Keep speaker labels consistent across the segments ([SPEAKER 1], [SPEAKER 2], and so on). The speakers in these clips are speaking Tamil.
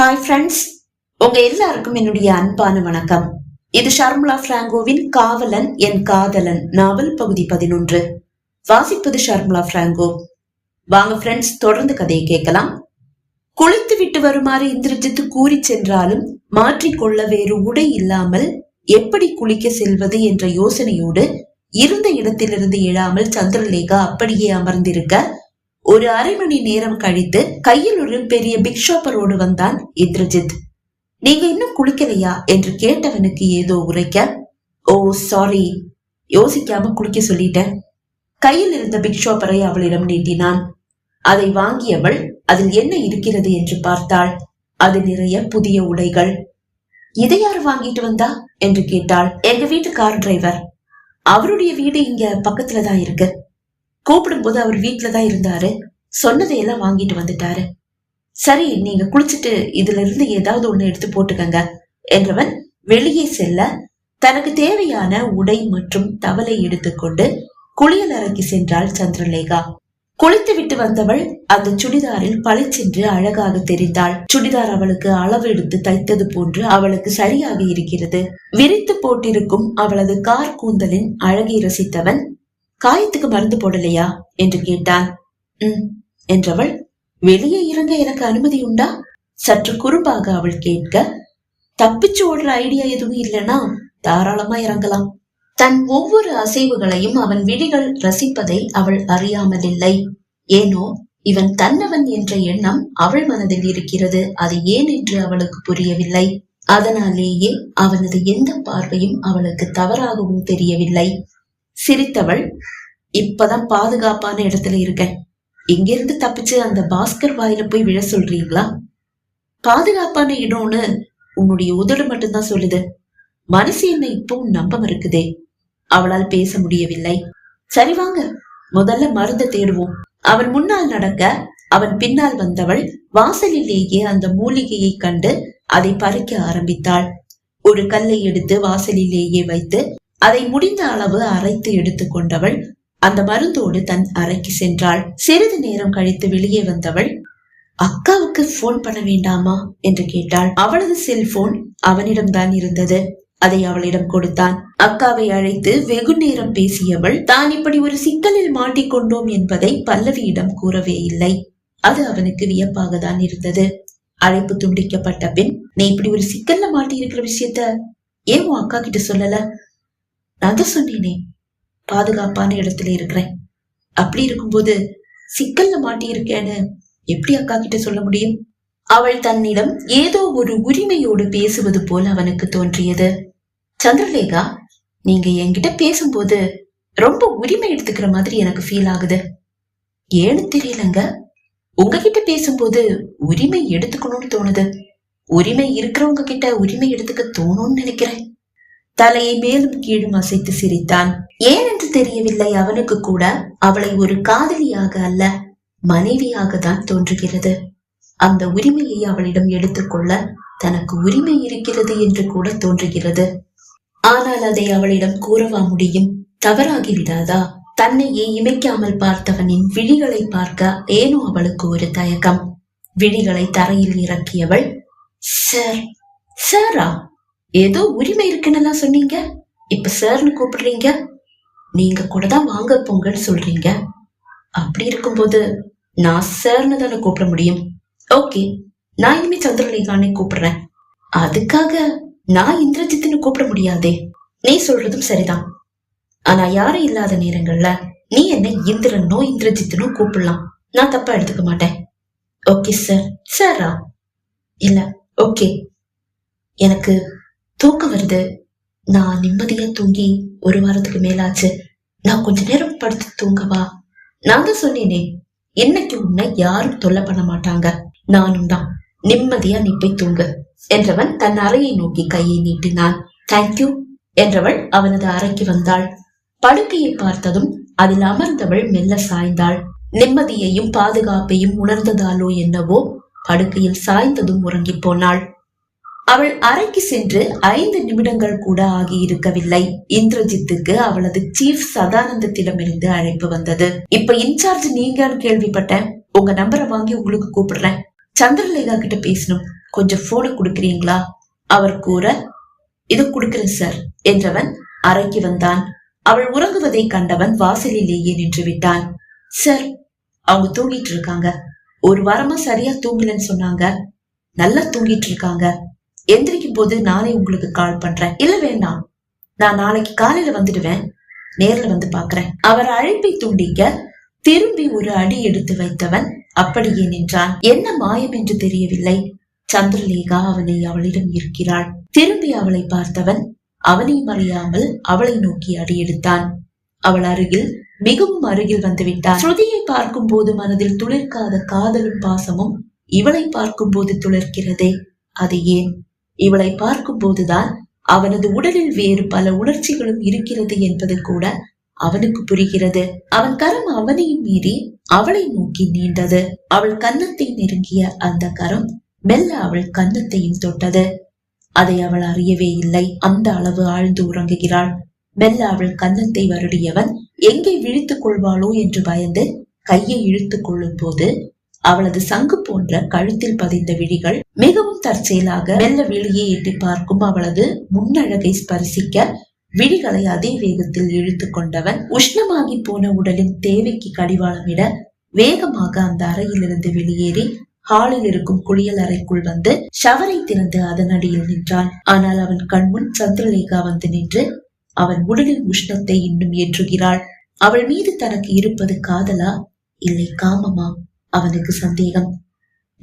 [SPEAKER 1] ஹாய் ஃப்ரெண்ட்ஸ் உங்க எல்லாருக்கும் என்னுடைய அன்பான வணக்கம். இது ஷர்முலா பிராங்கோவின் காவலன் என் காதலன் நாவல் பகுதி பதினொன்று. வாசிப்பது ஷர்முலா பிராங்கோ. வாங்க ஃப்ரெண்ட்ஸ் தொடர்ந்து கதையை கேட்கலாம். குளித்து விட்டு வருமாறு இந்திரஜித்து கூறி சென்றாலும் மாற்றிக்கொள்ள வேறு உடை இல்லாமல் எப்படி குளிக்க செல்வது என்ற யோசனையோடு இருந்த இடத்திலிருந்து எழாமல் சந்திரலேகா அப்படியே அமர்ந்திருக்க ஒரு அரை மணி நேரம் கழித்து கையில் ஒரு பெரிய பிக் ஷாப்பரோடு வந்தான் இந்திரஜித். நீங்க இன்னும் குளிக்கலையா? என்று கேட்டவனுக்கு ஏதோ உரைக்க ஓ சாரி யோசிக்காம குளிக்க சொல்லிட்டேன். கையில் இருந்த பிக் ஷாப்பரை அவளிடம் நீட்டினான். அதை வாங்கியவள் அதில் என்ன இருக்கிறது? என்று பார்த்தாள். அது நிறைய புதிய உடைகள். இதை யார் வாங்கிட்டு வந்தா? என்று கேட்டாள். எங்க வீட்டு கார் டிரைவர் அவருடைய வீடு இங்க பக்கத்துல தான் இருக்கு. கூப்பிடும் போது அவர் வீட்டில தான் இருந்தாரு. சொன்னதையெல்லாம் வாங்கிட்டு வந்துட்டாரு. சரி நீங்க குளிச்சுட்டு இதுல இருந்து ஏதாவது ஒண்ணு எடுத்து போட்டுக்கங்க என்றவன் வெளியே செல்ல தனக்கு தேவையான உடை மற்றும் தவலை எடுத்துக்கொண்டு குளியல் அறைக்கு சென்றாள் சந்திரலேகா. குளித்து விட்டு வந்தவள் அந்த சுடிதாரில் பளிச்சென்று அழகாக தெரிந்தாள். சுடிதார் அவளுக்கு அளவு எடுத்து தைத்தது போன்று அவளுக்கு சரியாக இருக்கிறது. விரித்து போட்டிருக்கும் அவளது கார் கூந்தலின் அழகை ரசித்தவன் காயத்துக்கு மருந்து போடலையா? என்று கேட்டான். உம் என்றவள் வெளியே இறங்க எனக்கு அனுமதி உண்டா? சற்று குறும்பாக அவள் கேட்க தப்பிச்சு ஓடுற ஐடியா எதுவும் இல்லைன்னா தாராளமா இறங்கலாம். தன் ஒவ்வொரு அசைவுகளையும் அவன் விழிகள் ரசிப்பதை அவள் அறியாமலில்லை. ஏனோ இவன் தன்னவன் என்ற எண்ணம் அவள் மனதில் இருக்கிறது. அது ஏன் என்று அவளுக்கு புரியவில்லை. அதனாலேயே அவனது எந்த பார்வையும் அவளுக்கு தவறாகவும் தெரியவில்லை. சிரித்தவள் இப்பதான் பாதுகாப்பான இடத்துல இருக்கேன். இங்கிருந்து தப்பிச்சு அந்த பாஸ்கர் வாயில போய் விழ சொல்றீங்களா? பாதுகாப்பான இடம்னு உன்னுடைய உதடு மட்டும்தான் சொல்லுது. மனசு என்ன இப்பவும் நம்ப மறுக்குதே. அவளால் பேச முடியவில்லை. சரி வாங்க முதல்ல மருந்த தேடுவோம். அவன் முன்னால் நடக்க அவன் பின்னால் வந்தவள் வாசலிலேயே அந்த மூலிகையை கண்டு அதை பறிக்க ஆரம்பித்தாள். ஒரு கல்லை எடுத்து வாசலிலேயே வைத்து அதை முடிந்த அளவு அரைத்து எடுத்துக்கொண்டவள் அந்த மருந்தோடு தன் அறைக்கு சென்றாள். சிறிது நேரம் கழித்து வெளியே வந்தவள் அக்காவுக்கு போன் பண்ண வேண்டாமா? என்று கேட்டாள். அவளது செல்போன் அவனிடம்தான் இருந்தது. அதை அவளிடம் கொடுத்தான். அக்காவை அழைத்து வெகு நேரம் பேசியவள் தான் இப்படி ஒரு சிக்கலில் மாட்டிக்கொண்டோம் என்பதை பல்லவியிடம் கூறவே இல்லை. அது அவனுக்கு வியப்பாக தான் இருந்தது. அழைப்பு துண்டிக்கப்பட்ட பின் நீ இப்படி ஒரு சிக்கல்ல மாட்டி இருக்கிற விஷயத்த ஏன் உன் அக்கா கிட்ட சொல்லல? நான் தான் சொன்னேனே. பாதுகாப்பான இடத்துல இருக்கிறேன். அப்படி இருக்கும்போது சிக்கல்ல மாட்டியிருக்கேன்னு எப்படி அக்கா கிட்ட சொல்ல முடியும்? அவள் தன்னிடம் ஏதோ ஒரு உரிமையோடு பேசுவது போல் அவனுக்கு தோன்றியது. சந்திரலேகா நீங்க என்கிட்ட பேசும்போது ரொம்ப உரிமை எடுத்துக்கிற மாதிரி எனக்கு ஃபீல் ஆகுது. ஏன்னு தெரியலங்க. உங்ககிட்ட பேசும்போது உரிமை எடுத்துக்கணும்னு தோணுது. உரிமை இருக்கிறவங்க கிட்ட உரிமை எடுத்துக்க தோணும்னு நினைக்கிறேன். தலையை மேலும் கீழும் அசைத்து சிரித்தான். ஏன் என்று தெரியவில்லை அவனுக்கு கூட. அவளை ஒரு காதலியாக அல்ல மனைவியாக தான் தோன்றுகிறது. அந்த உரிமையை அவளிடம் எடுத்துக்கொள்ள தனக்கு உரிமை இருக்கிறது என்று கூட தோன்றுகிறது. ஆனால் அதை அவளிடம் கூறவா முடியும்? தவறாகி விடாதா? தன்னையே இமைக்காமல் பார்த்தவனின் விழிகளை பார்க்க ஏனோ அவளுக்கு ஒரு தயக்கம். விழிகளை தரையில் இறக்கியவள் சார் சாரா? ஏதோ உரிமை இருக்குன்னு சொன்னீங்க? இப்ப சார்னு கூப்பிடுறீங்க? நீங்க கூட தான் வாங்க போங்கன்னு சொல்றீங்க. அப்படி இருக்கும்போது நான் சார்னு தானே கூப்பிட முடியும்? ஓகே நான் இனிமே சந்திரலேகானே கூப்பிடுறேன். அதுக்காக நான் இந்திரஜித்துன்னு கூப்பிட முடியாதே. நீ சொல்றதும் சரிதான். ஆனா யாரும் இல்லாத நேரங்கள்ல நீ என்ன இந்திரனோ இந்திரஜித்னோ கூப்பிடலாம். நான் தப்பா எடுத்துக்க மாட்டேன். ஓகே சார் சாரா இல்ல ஓகே எனக்கு தூக்கம் வருது. நான் நிம்மதியா தூங்கி ஒரு வாரத்துக்கு மேலாச்சு. நான் கொஞ்ச நேரம் படுத்து தூங்கவா? நான் தான் சொன்னேனே இன்னைக்கு உன்னை யாரும் தொல்லை பண்ண மாட்டாங்க. நானும் தான். நிம்மதியா நீ போய் தூங்கு. என்றவன் தன் அறையை நோக்கி கையை நீட்டினான். தேங்க்யூ என்றவள் அவனது அறைக்கு வந்தாள். படுக்கையை பார்த்ததும் அதில் அமர்ந்தவள் மெல்ல சாய்ந்தாள். நிம்மதியையும் பாதுகாப்பையும் உணர்ந்ததாலோ என்னவோ படுக்கையில் சாய்ந்ததும் உறங்கிப் போனாள். அவள் அறைக்கு சென்று ஐந்து நிமிடங்கள் கூட ஆகியிருக்கவில்லை. இந்திரஜித்துக்கு அவளது சீஃப் சதானந்தத்திடமிருந்து அழைப்பு வந்தது. இப்ப இன்சார்ஜ் நீங்கன்னு கேள்விப்பட்டேன். உங்க நம்பரை வாங்கி உங்களுக்கு கூப்பிடுறேன். சந்திரலேகா கிட்ட பேசணும். கொஞ்சம் போனை கொடுக்குறீங்களா? அவர் கூற இது கொடுக்கிறேன் சார் என்றவன் அறைக்கு வந்தான். அவள் உறங்குவதை கண்டவன் வாசலிலேயே நின்று விட்டான். சார் அவங்க தூங்கிட்டு இருக்காங்க. ஒரு வாரமா சரியா தூங்கலன்னு சொன்னாங்க. நல்லா தூங்கிட்டு இருக்காங்க. எந்திரிக்கும் போது நானே உங்களுக்கு கால் பண்றேன். இல்ல வேண்டாம். நான் நாளைக்கு காலையில வந்துடுவேன். நேர்ல வந்து பாக்குறேன் அவர் அழைப்பை துண்டிக்க திரும்பி ஒரு அடி எடுத்து வைத்தவன் அப்படியே நின்றான். என்ன மாயம் என்று தெரியவில்லை. சந்திரலேகா அவனை அவளிடம் இருக்கிறாள். திரும்பி அவளை பார்த்தவன் அவனையும் அறியாமல் அவளை நோக்கி அடி எடுத்தான். அவள் அருகில் மிகவும் அருகில் வந்துவிட்டான் ஸ்ருதியை பார்க்கும் போது மனதில் துளிர்க்காத காதலும் பாசமும் இவளை பார்க்கும் போது துளிர்க்கிறதே. அது ஏன்? இவளை பார்க்கும் போதுதான் அவனது உடலில் வேறு பல உணர்ச்சிகளும் இருக்கிறது என்பது கூட அவனுக்கு புரிகிறது. அவன் கரம் அவனையும் மீறி அவளை நோக்கி நீண்டது. அவள் கன்னத்தை நெருங்கிய அந்த கரம் மெல்ல அவள் கன்னத்தையும் தொட்டது. அதை அவள் அறியவே இல்லை. அந்த அளவு ஆழ்ந்து உறங்குகிறாள். மெல்ல அவள் கன்னத்தை வருடியவன் எங்கே விழித்துக் கொள்வாளோ என்று பயந்து கையை இழுத்துக் கொள்ளும் போது அவளது சங்கு போன்ற கழுத்தில் பதிந்த விழிகள் மிகவும் தற்செயலாக மெல்ல வெளியே எட்டி பார்க்கும் அவளது முன்னழகை ஸ்பரிசிக்க விழிகளை அதே வேகத்தில் இழுத்து கொண்டவன் உஷ்ணமாகி போன உடலின் தேவைக்கு கடிவாளமிட வேகமாக அந்த அறையிலிருந்து வெளியேறி ஹாலில் இருக்கும் குளியல் அறைக்குள் வந்து ஷவரை திறந்து அதன் அடியில் நின்றான். ஆனால் அவன் கண்முன் சந்திரலேகா வந்து நின்று அவன் உடலின் உஷ்ணத்தை இன்னும் ஏற்றுகிறாள். அவள் மீது தனக்கு இருப்பது காதலா? இல்லை காமமா? அவனுக்கு சந்தேகம்.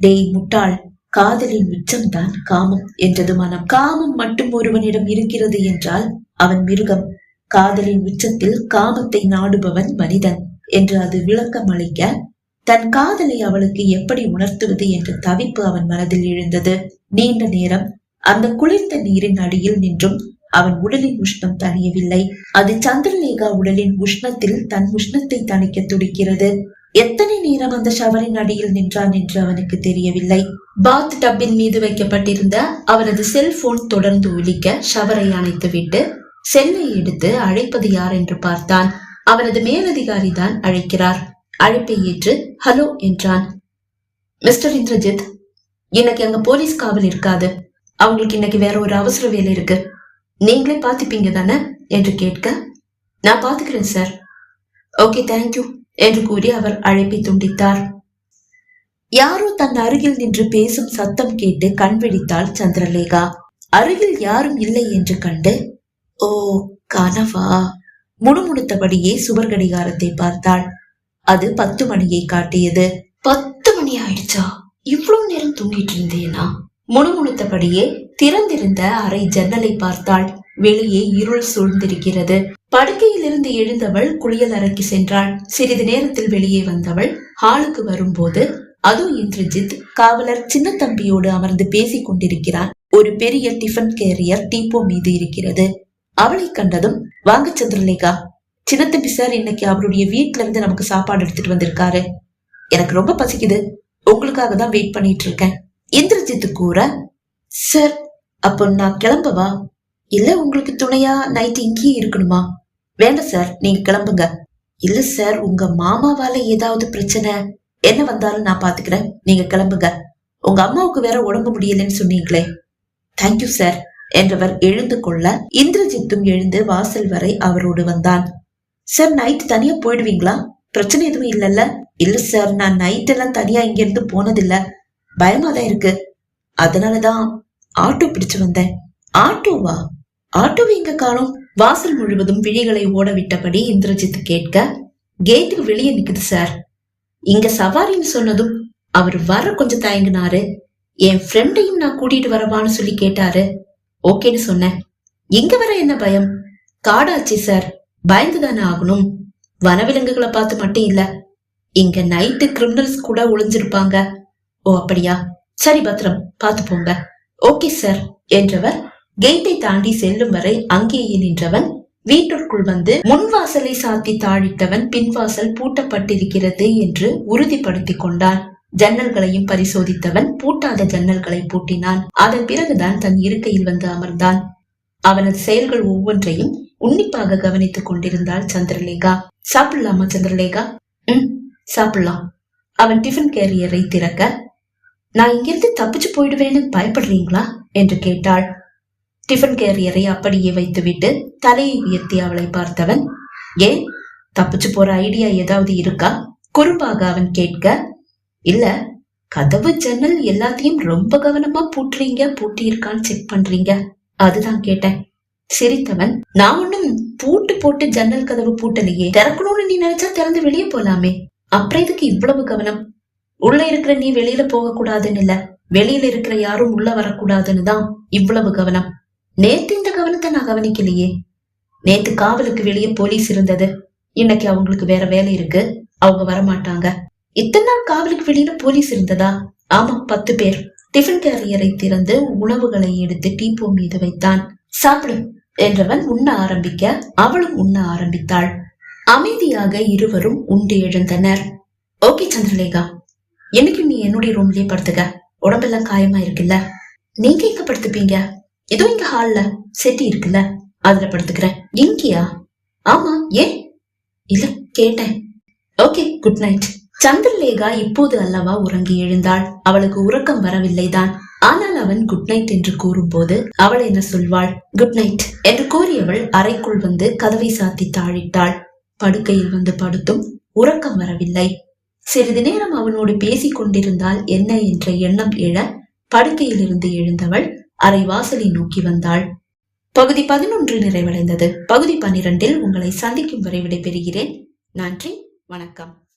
[SPEAKER 1] டேய் முட்டாள் காதலின் உச்சம்தான் காமம் என்றது மனம். காமம் மட்டும் ஒருவனிடம் இருக்கிறது என்றால் அவன் மிருகம். காதலின் உச்சத்தில் காமத்தை நாடுபவன் மனிதன் என்று அது விளக்கம் அளிக்க தன் காதலை அவளுக்கு எப்படி உணர்த்துவது என்ற தவிப்பு அவன் மனதில் எழுந்தது. நீண்ட நேரம் அந்த குளிர்ந்த நீரின் அடியில் நின்றும் அவன் உடலின் உஷ்ணம் தணியவில்லை. அது சந்திரலேகா உடலின் உஷ்ணத்தில் தன் உஷ்ணத்தை தணிக்க துடிக்கிறது. எத்தனை நேரம் அந்த ஷவரின் அடியில் நின்றான் என்று அவனுக்கு தெரியவில்லை. பாத் டப்பின் மீது வைக்கப்பட்டிருந்த அவனது செல்போன் தொடர்ந்து ஒலிக்க ஷவரை அணைத்துவிட்டு செல்லை எடுத்து அழைப்பது யார் என்று பார்த்தான். அவனது மேலதிகாரி தான் அழைக்கிறார். அழைப்பை ஏற்று ஹலோ என்றான். மிஸ்டர் இந்திரஜித் இன்னைக்கு அங்க போலீஸ் காவல் இருக்காது. அவங்களுக்கு இன்னைக்கு வேற ஒரு அவசர வேலை இருக்கு. நீங்களே பாத்துப்பீங்க தானே? என்று கேட்க நான் பாத்துக்கிறேன் சார். ஓகே தேங்க்யூ என்று கூறி அவர் அழைப்பை துண்டித்தார். யாரோ தன் அருகில் நின்று பேசும் சத்தம் கேட்டு கண் விழித்தாள் சந்திரலேகா. அருகில் யாரும் இல்லை என்று கண்டு ஓ கனவா? முணுமுணுத்தபடியே சுவர் கடிகாரத்தை பார்த்தாள். அது பத்து மணியை காட்டியது. பத்து மணி ஆயிடுச்சா? இவ்வளவு நேரம் தூங்கிட்டு இருந்தேனா? முணுமுணுத்தபடியே திறந்திருந்த அறை ஜன்னலை பார்த்தாள். வெளியே இருள் சூழ்ந்திருக்கிறது. படுக்கையிலிருந்து எழுந்தவள் குளியல் அறைக்கு சென்றாள். சிறிது நேரத்தில் வெளியே வந்தவள் ஹாலுக்கு வரும்போது அது இந்திரஜித் காவலர் சின்ன தம்பியோடு அமர்ந்து பேசிக் கொண்டிருக்கிறார். ஒரு பெரிய டிஃபன் கேரியர் டீப்போ மீது இருக்கிறது. அவளை கண்டதும் வாங்க சந்திரலேகா. சின்னத்தம்பி சார் இன்னைக்கு அவருடைய வீட்ல இருந்து நமக்கு சாப்பாடு எடுத்துட்டு வந்திருக்காரு. எனக்கு ரொம்ப பசிக்குது. உங்களுக்காக தான் வெயிட் பண்ணிட்டு இருக்கேன். இந்திரஜித் கூற சார் அப்போ நான் கிளம்பவா? இல்ல உங்களுக்கு துணையா நைட் இங்கேயே இருக்கணுமா? வேண்டாம் சார் நீங்க கிளம்புங்க. இல்ல சார் உங்க மாமாவால ஏதாவது பிரச்சனை? என்ன வந்தாலும் நான் பாத்துக்கிறேன். நீங்க கிளம்புங்க. உங்க அம்மாவுக்கு வேற உடம்பு முடியலன்னு சொன்னீங்களே. தேங்க்யூ சார் என்றவர் எழுந்து கொள்ள இந்திரஜித்தும் எழுந்து வாசல் வரை அவரோடு வந்தான். சார் நைட் தனியா போயிடுவீங்களா? பிரச்சனை எதுவும் இல்லல்ல? இல்ல சார் நான் நைட் எல்லாம் தனியா இங்க இருந்து போனதில்ல. பயமா தான் இருக்கு. அதனாலதான் ஆட்டோ பிடிச்சு வந்தேன். ஆட்டோவா? ஆட்டோவை எங்க காணும்? வாசல் முழுவதும் விழிகளை ஓட விட்டபடி இந்திரஜித் கேட்க கேட்டுக்கு வெளியே நிக்குது சார். இங்க சவாரின்னு சொன்னதும் அவர் வர கொஞ்சம் தயங்கினாரு. என் ஃப்ரெண்டையும் நான் கூட்டிட்டு வரவான்னு சொல்லி கேட்டாரு. ஓகேன்னு சொன்னேன். இங்க வர என்ன பயம்? காடாச்சு சார். பயந்துதானே ஆகணும். வனவிலங்குகளை பார்த்து மட்டும் இல்ல. இங்க நைட்டு கிரிமினல்ஸ் கூட ஒளிஞ்சிருப்பாங்க. ஓ அப்படியா? சரி பத்திரம். பார்த்து போங்க. Okay sir. என்றவர் கேட்டை தாண்டி செல்லும் வரை அங்கேயே நின்றவன். வீட்டிற்குள் வந்து முன்வாசலை சாத்தி தாழிட்டவன் பின்வாசல் பூட்டப்பட்டிருக்கிறது என்று உறுதிப்படுத்திக் கொண்டான். ஜன்னல்களையும் பரிசோதித்தவன் பூட்டாத ஜன்னல்களை பூட்டினான். அதன் பிறகுதான் தன் இருக்கையில் வந்து அமர்ந்தான். அவனது செயல்கள் ஒவ்வொன்றையும் உன்னிப்பாக கவனித்துக் கொண்டிருந்தாள் சந்திரலேகா. சாப்பிடலாமா சந்திரலேகா? ம் சாப்பிடலாம். அவன் டிஃபன் கேரியரை திறக்க நான் இங்கிருந்து தப்பிச்சு போயிடுவேன்னு பயப்படுறீங்களா? என்று கேட்டாள். டிஃபன் கேரியரை அப்படியே வைத்துவிட்டு தலையை உயர்த்தி அவளை பார்த்தவன் ஏன் தப்பிச்சு போற ஐடியா ஏதாவது இருக்கா? குறும்பாக அவன் கேட்க இல்ல கதவு ஜன்னல் எல்லாத்தையும் ரொம்ப கவனமா பூட்டுறீங்க பூட்டியிருக்கான்னு செக் பண்றீங்க. அதுதான் கேட்டேன். சிரித்தவன் நான் ஒண்ணும் பூட்டு போட்டு ஜன்னல் கதவு பூட்டலையே திறக்கணும்னு நீ நினைச்சா திறந்து வெளியே போலாமே. அப்புறம் இதுக்கு இவ்வளவு கவனம்? உள்ள இருக்கிற நீ வெளியில போக கூடாதுன்னு இல்ல வெளியில இருக்கிற யாரும் உள்ள வரக்கூடாதுன்னு தான் இவ்வளவு கவனம். நேத்து இந்த கவனத்தை நான் கவனிக்கலையே. நேத்து காவலுக்கு வெளியே போலீஸ் இருந்தது. இன்னைக்கு அவங்களுக்கு வேற வேலை இருக்கு. அவங்க வரமாட்டாங்க. இத்தனை நாள் காவலுக்கு வெளியில போலீஸ் இருந்ததா? ஆமா பத்து பேர். டிஃபன் கேரியரை திறந்து உணவுகளை எடுத்து டீப்போ மீது வைத்தான். சாப்பிடு என்றவன் உண்ண ஆரம்பிக்க அவளும் உண்ண ஆரம்பித்தாள். அமைதியாக இருவரும் உண்டு எழுந்தனர். ஓகே சந்திரலேகா. என்னைக்கு நீ என்னுடைய ரூம்லயே படுத்துக்க. உடம்பெல்லாம் காயமா இருக்குல்ல நீங்க எங்க படுத்துப்பீங்க ஏதோ இங்க ஹால்ல செட்டி இருக்குல்ல அதுல படுத்துக்கிறேன். இங்கயா? ஆமா ஏன்? இல்ல கேட்டேன். Okay good night. சந்திரலேகா இப்போது அல்லவா உறங்கி எழுந்தாள். அவளுக்கு உறக்கம் வரவில்லைதான். ஆனால் அவன் குட் நைட் என்று கூறும்போது அவள் என்ன சொல்வாள்? குட் நைட் என்று கூறியவள் அறைக்குள் வந்து கதவை சாத்தி தாழிட்டாள். படுக்கையில் வந்து படுத்தும் உறக்கம் வரவில்லை. சிறிது நேரம் அவனோடு பேசிக் கொண்டிருந்தால் என்ன என்ற எண்ணம் எழ படுக்கையிலிருந்து எழுந்தவள் அரை வாசலை நோக்கி வந்தாள். பகுதி பதினொன்று நிறைவடைந்தது. பகுதி பனிரெண்டில் உங்களை சந்திக்கும் வரை விடைபெறுகிறேன். நன்றி. வணக்கம்.